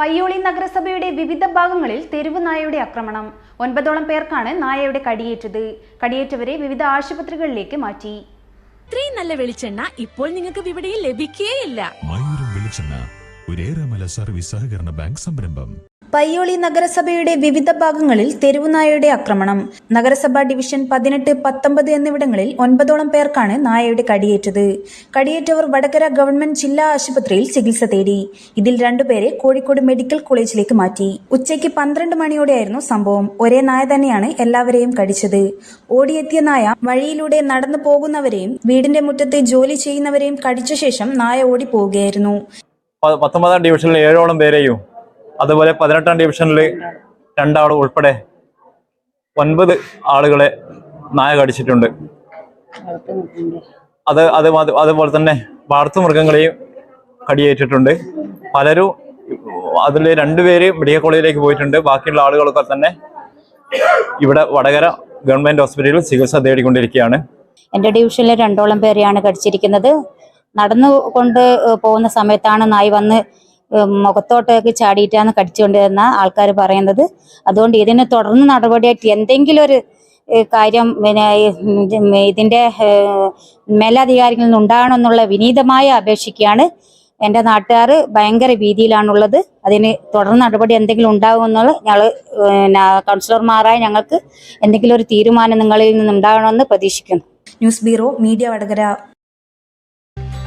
പയ്യോളി നഗരസഭയുടെ വിവിധ ഭാഗങ്ങളിൽ തെരുവ് നായയുടെ ആക്രമണം. ഒൻപതോളം പേർക്കാണ് നായയുടെ കടിയേറ്റത്. കടിയേറ്റവരെ വിവിധ ആശുപത്രികളിലേക്ക് മാറ്റി. ഇത്രയും നല്ല വെളിച്ചെണ്ണ ഇപ്പോൾ നിങ്ങൾക്ക് വിപണിയിൽ ലഭിക്കുകയില്ല മയൂരം വെളിച്ചെണ്ണ ഒരേറെമല സർവീസ് സഹകരണ ബാങ്ക് സംരംഭം. പയ്യോളി നഗരസഭയുടെ വിവിധ ഭാഗങ്ങളിൽ തെരുവുനായയുടെ ആക്രമണം. നഗരസഭാ ഡിവിഷൻ പതിനെട്ട് പത്തൊമ്പത് എന്നിവിടങ്ങളിൽ ഒൻപതോളം പേർക്കാണ് നായയുടെ കടിയേറ്റത്. കടിയേറ്റവർ വടകര ഗവൺമെന്റ് ജില്ലാ ആശുപത്രിയിൽ ചികിത്സ തേടി. ഇതിൽ രണ്ടുപേരെ കോഴിക്കോട് മെഡിക്കൽ കോളേജിലേക്ക് മാറ്റി. ഉച്ചയ്ക്ക് പന്ത്രണ്ട് മണിയോടെയായിരുന്നു സംഭവം. ഒരേ നായ തന്നെയാണ് എല്ലാവരെയും കടിച്ചത്. ഓടിയെത്തിയ നായ വഴിയിലൂടെ നടന്നു പോകുന്നവരെയും വീടിന്റെ മുറ്റത്ത് ജോലി ചെയ്യുന്നവരെയും കടിച്ച ശേഷം നായ ഓടി പോവുകയായിരുന്നു പ- പത്തൊമ്പതാം ഡിവിഷനിൽ ഏഴോളം പേരെയും അതുപോലെ പതിനെട്ടാം ഡിവിഷനിൽ രണ്ടാൾ ഉൾപ്പെടെ ഒൻപത് ആളുകളെ നായ കടിച്ചിട്ടുണ്ട് അത് അത് അത് അതുപോലെ തന്നെ വളർത്തുമൃഗങ്ങളെയും കടിയേറ്റിട്ടുണ്ട്. പലരും അതിൽ രണ്ടുപേര് മെഡിക്കൽ കോളേജിലേക്ക് പോയിട്ടുണ്ട്. ബാക്കിയുള്ള ആളുകളൊക്കെ തന്നെ ഇവിടെ വടകര ഗവൺമെന്റ് ഹോസ്പിറ്റലിൽ ചികിത്സ തേടിക്കൊണ്ടിരിക്കുകയാണ്. എന്റെ ഡിവിഷനിലെ രണ്ടോളം പേരെയാണ് കടിച്ചിരിക്കുന്നത്. നടന്നു കൊണ്ട് പോകുന്ന സമയത്താണ് നായി വന്ന് മുഖത്തോട്ടേക്ക് ചാടിയിട്ടാണ് കടിച്ചുകൊണ്ടിരുന്ന ആൾക്കാർ പറയുന്നത്. അതുകൊണ്ട് ഇതിനെ തുടർന്ന് നടപടിയായിട്ട് എന്തെങ്കിലും ഒരു കാര്യം പിന്നെ ഇതിന്റെ മേലധികാരികളിൽ നിന്ന് ഉണ്ടാകണമെന്നുള്ള വിനീതമായ അപേക്ഷിക്കുകയാണ് എന്റെ നാട്ടുകാർ ഭയങ്കര ഭീതിയിലാണുള്ളത്. അതിന് തുടർന്ന് നടപടി എന്തെങ്കിലും ഉണ്ടാകുമെന്നുള്ള ഞങ്ങൾ കൗൺസിലർമാരായ ഞങ്ങൾക്ക് എന്തെങ്കിലും ഒരു തീരുമാനം നിങ്ങളിൽ നിന്ന് ഉണ്ടാകണമെന്ന് പ്രതീക്ഷിക്കുന്നു. News bureau media Vadakara